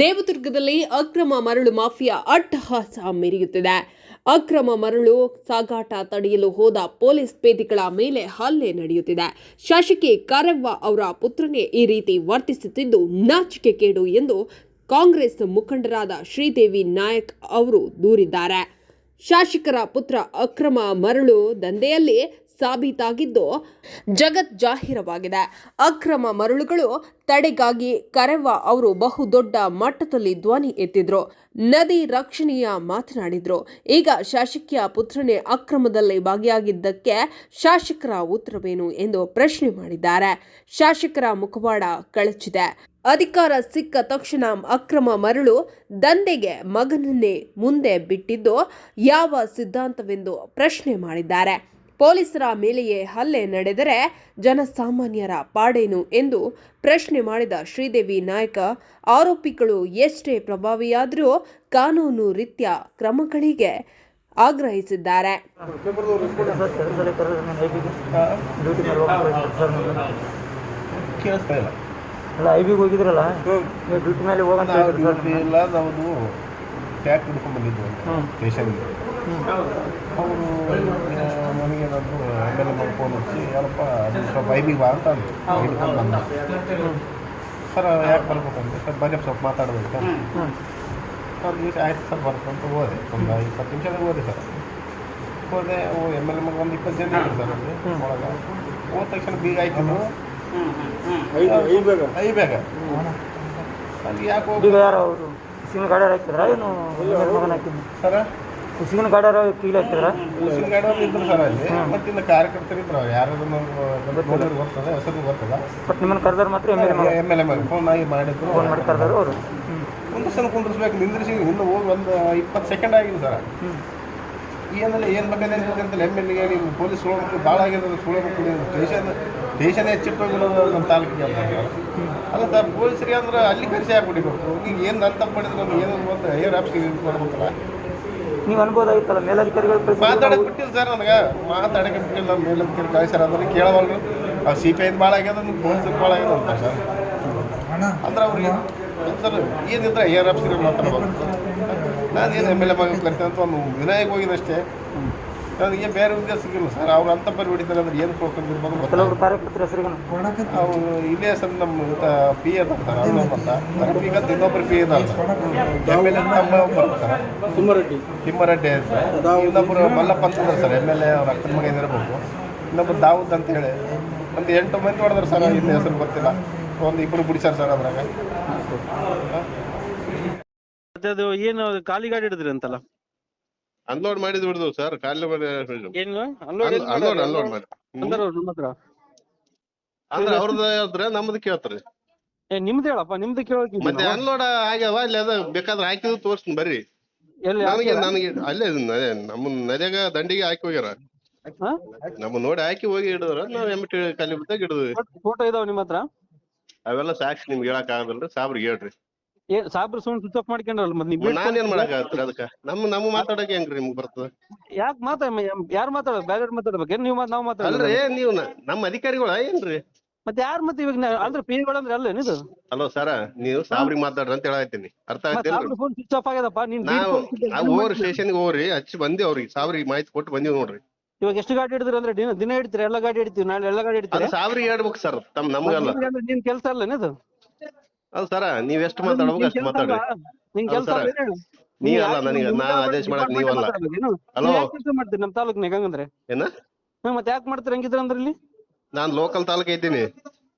ದೇವದುರ್ಗದಲ್ಲಿ ಅಕ್ರಮ ಮರಳು ಮಾಫಿಯಾ ಅಟ್ಟಹಾಸ ಮೆರೆಯುತ್ತಿದೆ. ಅಕ್ರಮ ಮರಳು ಸಾಗಾಟ ತಡೆಯಲು ಹೋದ ಪೊಲೀಸ್ ಪೇದಿಗಳ ಮೇಲೆ ಹಲ್ಲೆ ನಡೆಯುತ್ತಿದೆ. ಶಾಸಕಿ ಕರವ್ವ ಅವರ ಪುತ್ರನೇ ಈ ರೀತಿ ವರ್ತಿಸುತ್ತಿದ್ದು ನಾಚಿಕೆ ಕೇಡು ಎಂದು ಕಾಂಗ್ರೆಸ್ ಮುಖಂಡರಾದ ಶ್ರೀದೇವಿ ನಾಯಕ್ ಅವರು ದೂರಿದ್ದಾರೆ. ಶಾಸಕರ ಪುತ್ರ ಅಕ್ರಮ ಮರಳು ದಂಧೆಯಲ್ಲಿ ಸಾಬೀತಾಗಿದ್ದು ಜಗತ್ ಜಾಹೀರವಾಗಿದೆ. ಅಕ್ರಮ ಮರಳುಗಳು ತಡೆಗಾಗಿ ಕರೆವ ಅವರು ಬಹುದೊಡ್ಡ ಮಟ್ಟದಲ್ಲಿ ಧ್ವನಿ ಎತ್ತಿದ್ರು. ನದಿ ರಕ್ಷಣೆಯ ಮಾತನಾಡಿದ್ರು. ಈಗ ಶಾಸಕಿಯ ಪುತ್ರನೇ ಅಕ್ರಮದಲ್ಲಿ ಭಾಗಿಯಾಗಿದ್ದಕ್ಕೆ ಶಾಸಕರ ಉತ್ತರವೇನು ಎಂದು ಪ್ರಶ್ನೆ ಮಾಡಿದ್ದಾರೆ. ಶಾಸಕರ ಮುಖವಾಡ ಕಳಚಿದೆ. ಅಧಿಕಾರ ಸಿಕ್ಕ ತಕ್ಷಣ ಅಕ್ರಮ ಮರಳು ದಂಧೆಗೆ ಮಗನನ್ನೇ ಮುಂದೆ ಬಿಟ್ಟಿದ್ದು ಯಾವ ಸಿದ್ಧಾಂತವೆಂದು ಪ್ರಶ್ನೆ ಮಾಡಿದ್ದಾರೆ. ಪೊಲೀಸರ ಮೇಲೆಯೇ ಹಲ್ಲೆ ನಡೆದರೆ ಜನಸಾಮಾನ್ಯರ ಪಾಡೇನು ಎಂದು ಪ್ರಶ್ನೆ ಮಾಡಿದ ಶ್ರೀದೇವಿ ನಾಯಕ ಆರೋಪಿಗಳು ಎಷ್ಟೇ ಪ್ರಭಾವಿಯಾದರೂ ಕಾನೂನು ರೀತ್ಯ ಕ್ರಮಗಳಿಗೆ ಆಗ್ರಹಿಸಿದ್ದಾರೆ. ಅಲ್ಲ ಐಬಿಗೆ ಹೋಗಿದ್ರಲ್ಲ? ನೀವು ಡ್ಯೂಟಿ ಮೇಲೆ ಹೋಗಂತ ಇಲ್ಲ ನಾವು ಟ್ಯಾಕ್ ಹಿಡ್ಕೊಂಡ್ಬಂದಿದ್ದು ಸ್ಟೇಷನ್ಗೆ. ಅವರು ನನಗೆ ನಾನು ಆಮೇಲೆ ಮಾಡಿ ಫೋನ್ ಹಚ್ಚಿ ಯಾರಪ್ಪ ಅದು ಸ್ವಲ್ಪ ಐಬಿಗೆ ಬಾ ಅಂತ ಅಂದ್ರು ಹಿಡ್ಕೊಂಡು ಬಂದ ಸರ್ ಯಾಕೆ ಬರ್ಬೇಕಂದ್ರೆ ಸರ್ ಬನ್ನಿ ಸ್ವಲ್ಪ ಮಾತಾಡ್ಬೇಕು ಹ್ಞೂ ಸರ್ ಈಗ ಆಯ್ತು ಸರ್ ಬರ್ಕೊಂತ ಹೋದೆ ಒಂದು ಇಪ್ಪತ್ತು ನಿಮಿಷದಾಗ ಹೋದೆ ಸರ್ ಹೋದೆ ಎಂ ಎಲ್ ಎಮ್ಗೆ ಒಂದು ಇಪ್ಪತ್ತು ಜನ ಇದ್ರು ಸರ್ ಅಲ್ಲಿ ಒಳಗೆ ಹೋದ ತಕ್ಷಣ ಬೀಗ ಆಯ್ತು ಐ ಬೇಗ ಅಲ್ಲಿ ಯಾಕೆ ಹೋಗಿ ಈಗ ಯಾರು ಅವರು ಉಸಿಗಿನ ಗಾಡಿಯಾರು ಹಾಕಿದ್ರ? ಏನು? ಮಗನ ಹಾಕಿದ್ದು? ಸರ? ಉಸಿಗಿನ ಗಾಡರ ಕೀಲಿ ಹಾಕಿದ್ರ ಮುಸ್ಲಿಂ ಗಾಡಿಯವ್ರು ಇದ್ರು ಸರ್ ಅಲ್ಲಿ ಮತ್ತೆ ಇಲ್ಲ ಕಾರ್ಯಕರ್ತರು ಇದ್ರು. ಅವ್ರು ಯಾರು ನೋಡಿದ್ರು ಗೊತ್ತದ ಹೆಸರು ಗೊತ್ತದ ಬಟ್ ನಿಮ್ಮನ್ನು ಕರೆದ್ರೆ ಮಾತ್ರ M L A M L M phone ಆಗಿ ಮಾಡಿದ್ರು. ಫೋನ್ ಮಾಡಿ ಕರೆದ್ರು ಅವರು. ಒಂದು ಸಲ ಕುಂದ್ರಿಸ್ಬೇಕು ನಿಂದ್ರಿಸಿ ಇನ್ನು ಹೋಗಿ ಒಂದು ಇಪ್ಪತ್ತು ಸೆಕೆಂಡ್ ಆಗಿದೆ ಸರ್. ಈ ಏನಲ್ಲ ಏನು ಬಗ್ಗೆ ಅಂತ ಎಂ ಎಲ್ ಎಗೆ ನೀವು ಪೊಲೀಸ್ ಸುಳ್ಳು ಭಾಳ ಆಗಿರೋದು ಸುಳ್ಳು ಸ್ಟೇಷನ್ ಸ್ಟೇಷನ್ ಹೆಚ್ಚಿಟ್ಟೋಗಿರೋದು ನಮ್ಮ ತಾಲೂಕಿಗೆ ಅಂತ ಅಲ್ಲ ಸರ್ ಪೊಲೀಸರಿಗೆ ಅಂದ್ರೆ ಅಲ್ಲಿ ಕರೆಸಿ ಹಾಕ್ಬಿಟ್ಟಿಬೇಕು ಈಗ ಏನು ನನ್ನ ತಪ್ಪು ಮಾಡಿದ್ರೆ ನಾನು ಏನೋ ಒಂದು ಏರ್ ಆಫೀಸ್ಗೆ ಇದು ಮಾಡ್ಬೇಕಲ್ಲ ನೀವು ಅನ್ಬೋದಾಗಿತ್ತಲ್ಲ ಮೇಲಧಿಕಾರಿಗಳು ಮಾತಾಡಕ್ಕೆ ಬಿಟ್ಟಿಲ್ಲ ಸರ್ ನನಗೆ. ಮಾತಾಡಕ್ಕೆ ಬಿಟ್ಟಿಲ್ಲ ಮೇಲಧಿಕಾರಿ ಕಳಿಸ್ಯಾರ ಅಂದ್ರೆ ಕೇಳವಲ್ರು. ಆ ಸಿ ಪಿ ಐದು ಭಾಳ ಆಗ್ಯದ ನಿಮ್ಮ ಭಾಳ ಆಗ್ಯದ ಅಂತ ಸರ್. ಅಂದ್ರೆ ಅವ್ರಿಗೆ ಸರ್ ಏನಿದ್ರೆ ಏರ್ ಮಾತಾಡ್ಬೋದು. ನಾನು ಏನು ಎಂ ಎಲ್ ಎ ಮಗ ಕರಿತೇನೆ ಅಂತ ಒಂದು ವಿನಾಯಕ ಹೋಗಿದಷ್ಟೇ ನನಗೆ ಬೇರೆ ಉದ್ದೇಶ ಸಿಗಿಲ್ಲ ಸರ್. ಅವ್ರು ಅಂತ ಬರಿ ಹೊಡಿತಾರೆ ಅಂದ್ರೆ ಏನು ಕೊಡ್ಕೊಂಡಿರ್ಬೋದು ಅವರು ಅವ್ರು ಇಲ್ಲೇ ಸರ್ ನಮ್ಮ ಪಿ ಎ ಬರ್ತಾರೆ ಅನ್ನೊಬ್ಬ ಅಂತ. ಈಗ ಇನ್ನೊಬ್ಬರು ಪಿ ಎದ ಎಂ ಎಲ್ ಎ ತಮ್ಮ ಬರ್ತಾರೆ ಸುಮ್ಮರೆಡ್ಡಿ ತಿಮ್ಮರೆಡ್ಡಿ. ಸರ್ ಇನ್ನೊಬ್ಬರು ಮಲ್ಲಪ್ಪ ಅಂತಂದ್ರೆ ಸರ್ ಎಂ ಎಲ್ ಎ ಅವ್ರ ಅಕ್ಕನ ಮಗ ಇರಬೇಕು ಇನ್ನೊಬ್ಬರು ದಾವೂದ್ ಅಂತ ಹೇಳಿ. ಒಂದು ಎಂಟು ಮಂದಿ ಹೊಡೆದ್ರು ಸರ್ ಇನ್ನು ಹೆಸರು ಗೊತ್ತಿಲ್ಲ. ಒಂದು ಇಬ್ಬರು ಬಿಡಿಸ್ಯಾರ ಸರ್ ಅದ್ರಾಗ. ಮತ್ತೆ ಅದು ಏನು ಖಾಲಿ ಗಾಡಿ ಹಿಡಿದ್ರಿ ಅಂತಲ್ಲ? ಅನ್ಲೋಡ್ ಮಾಡಿದ್ ಬಿಡುದು ಸರ್ ಖಾಲಿ ಮಾಡಿ ಏನು? ಅನ್ಲೋಡ್ ಅನ್ಲೋಡ್ ಅನ್ಲೋಡ್ ಮಾಡಿ. ಅಂದಾರ ಅವ್ರು ನಮ್ಮ ಹತ್ರ ಅಂದ್ರೆ ಅವ್ರದ್ದು ಹೇಳ್ತಾರೆ ನಮ್ದು ಕೇಳ್ತಾರೆ. ಏ ನಿಮ್ದು ಹೇಳಪ್ಪ ನಿಮ್ದು ಕೇಳೋಕೆ ಮತ್ತೆ ಅನ್ಲೋಡ್ ಆಗ್ಯಾವ ಅಲ್ಲಿ ಅದ ಬೇಕಾದ್ರೆ ಹಾಕಿದ್ರು ತೋರಿಸ್ತೀನಿ ಬರ್ರಿ. ಎಲ್ಲಿ ನನಗೆ ನನಗೆ ಅಲ್ಲೇ ನಮ್ಮ ನದಿಯಾಗ ದಂಡಿಗೆ ಹಾಕಿ ಹೋಗ್ಯಾರ. ನಮ್ಮ ನೋಡಿ ಹಾಕಿ ಹೋಗಿ ಹಿಡಿದ್ರ ನಾವ್ ಎಮ್ಮಟಿ ಕಲ್ಲಿ ಬಿದ್ದಾಗ ಹಿಡಿದ್ವಿ. ಫೋಟೋ ಇದಾವ ನಿಮ್ಮ ಹತ್ರ ಅವೆಲ್ಲ ಸಾಕ್ಷಿ ನಿಮ್ಗೆ ಹೇಳಕ್ ಆಗಲ್ರಿ ಸಾಬ್ರಿಗೆ ಹೇಳ್ರಿ. ಏ ಸಾಬ್ರ ಸೋನ್ ಸ್ವಿಚ್ ಆಫ್ ಮಾಡ್ಕೊಂಡ್ರಲ್ಲ ಮತ್ತೆ ನೀವು ನಾನೇನ್ ಮಾಡಕ್ ಆಗತ್ರಿ ಅದಕ್ಕ? ನಮ್ಮ ನಮ್ಮ ಮಾತಾಡಕ್ಕೆ ಹೆಂಗ್ರಿ ನಿಮ್ಗೆ ಬರ್ತದ? ಯಾಕೆ ಮಾತಾಡ ಯಾರು ಮಾತಾಡೋ ಬೇರೆ ಮಾತಾಡ್ಬೇಕು? ನೀವು ಮಾತ್ ನಾವು ಮಾತಾಡೋದು? ಅಲ್ರಿ ನೀವು ನ- ನಮ್ಮ ಅಧಿಕಾರಿಗಳ ಏನ್ರಿ? ಮತ್ತೆ ಯಾರು ಮತ್ತೆ ಇವಾಗ ನಾ- ಅಂದ್ರೆ ಪಿಗಳು ಅಂದ್ರೆ ಅಲ್ಲ ಏನಿದು ಹಲೋ ಸರ ನೀವು ಸಾಬ್ರಿ ಮಾತಾಡ್ರಿ ಅಂತ ಹೇಳತ್ತೀನಿ ಅರ್ಥ ಸಾಬ್ರ ಫೋನ್ ಸ್ವಿಚ್ ಆಫ್ ಆಗ್ಯದಪ್ಪ ನೀನ್ beat ನಾವು ಓವರ್ ಸ್ಟೇಷನ್ಗೆ ಓವರ್ ಹೋಗ್ರಿ ಸ್ಟೇಷನ್ಗೆ ಹೋಗ್ರಿ ಹಚ್ಚಿ ಬಂದಿ ಅವ್ರಿಗೆ ಸಾಬ್ರಿಗೆ ಮಾಹಿತಿ ಕೊಟ್ಟು ಬಂದಿವಿ ನೋಡ್ರಿ. ಇವಾಗ ಎಷ್ಟು ಗಾಡಿ ಹಿಡಿದ್ರಿ ಅಂದ್ರೆ ದಿನ ದಿನ ಹಿಡಿತೀರಿ? ಎಲ್ಲ ಗಾಡಿ ಹಿಡಿತೀವಿ ನಾಳೆ ಎಲ್ಲ ಗಾಡಿ ಅದು ಹಿಡಿತೀರಿ ಸಾಬ್ರಿಗೆ ಹೇಳ್ಬೇಕು ಸರ್ ತಮ್ ನಮ್ಗಲ್ಲ. ನಿನ್ ಕೆಲಸ ಅಲ್ಲ ಇದು? ಅದು ಸರ ನೀವ್ ಎಷ್ಟು ಮಾತಾಡ್ಬೇಕು ಅಷ್ಟು ಮಾತಾಡಿ ನಿನ್ ಕೆಲಸ sir. ಅಲ್ಲ ಅಲ್ಲ ನನಗೆ ನಾನು ನಾನ್ ಆದೇಶ ಮಾಡಕ್ ನೀವಲ್ಲ. ಹಲೋ? ಮಾಡ್ತೀರಿ ನಮ್ ತಾಲೂಕ್ನಾಗ ಹಂಗಂದ್ರೆ? ಏನ? ಹಾ ಮತ್ತೆ ಯಾಕೆ ಮಾಡ್ತೀರಿ ಹಂಗಿದ್ರ ಅಂದ್ರೆ ಇಲ್ಲಿ? ನಾನ್ ಲೋಕಲ್ ತಾಲೂಕ್ ಇದ್ದೀನಿ.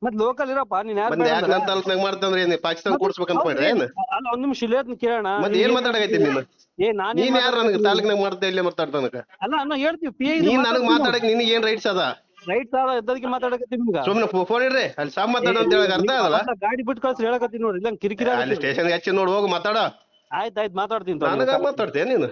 ಮತ್ ಲೋಕಲ್ ಇರಪ್ಪ ನೀನ್ ಯಾರು ಮತ್ತೆ ಯಾಕೆ ನನ್ನ ತಾಲೂಕ್ನಾಗ ಮಾಡ್ತಂದ್ರೆ ಏನ್ ಪಾಕಿಸ್ತಾನ ಕೂಡ್ಸ್ಬೇಕಂತ ಮಾಡ್ರಿ ಏನ್? ಅಲ್ಲ ಒಂದ್ ನಿಮಿಷ ಇಲ್ಲೇ ಅದನ್ನ ಕೇಳೋಣ. ಮತ್ತೆ ಏನ್ ಮಾತಾಡಕೈತಿ ನೀನು? ಏ ನಾನು ನೀನ್ ಯಾರು ನನಗೆ ತಾಲೂಕ್ನಾಗ ಮಾಡ್ತಾ ಇಲ್ಲೇ ಮಾತಾಡ್ತಾನಕ ಅಲ್ಲ ನಾನು ಹೇಳ್ತೀವಿ ಪಿ ಐ ನೀನ್ ನನಗೆ ಮಾತಾಡಕ್ ನಿನಗೆ ಏನ್ ರೈಟ್ಸ್ ಅದ? ರೈಟ್ ಸಾಲ ಇದ್ದದಕ್ಕೆ ಮಾತಾಡಕತ್ತೀವಿ ನಿಮ್ಗ. ಸುಮ್ನೆ ಫೋನ್ ಇಡ್ರಿ. ಅಲ್ಲಿ ಸಾಮ್ ಮಾತಾಡ ಅಂತ ಹೇಳಕ್ ಅರ್ಥ ಅಲ್ಲ, ಗಾಡಿ ಬಿಟ್ಟು ಕಳ್ಸಿ ಹೇಳಕತ್ತೀನಿ ನೋಡ್ರಿ. ಇಲ್ಲ ಕಿರಿಕಿರಿ ಅಲ್ಲಿ ಸ್ಟೇಷನ್ ಹಚ್ಚಿ ನೋಡಿ ಹೋಗಿ ಮಾತಾಡ? ಆಯ್ತ್ ಆಯ್ತ್ ಮಾತಾಡ್ತೀನಿ ತಗೋ. ನನಗ ಮಾತಾಡ್ತೇನೆ ನೀನು.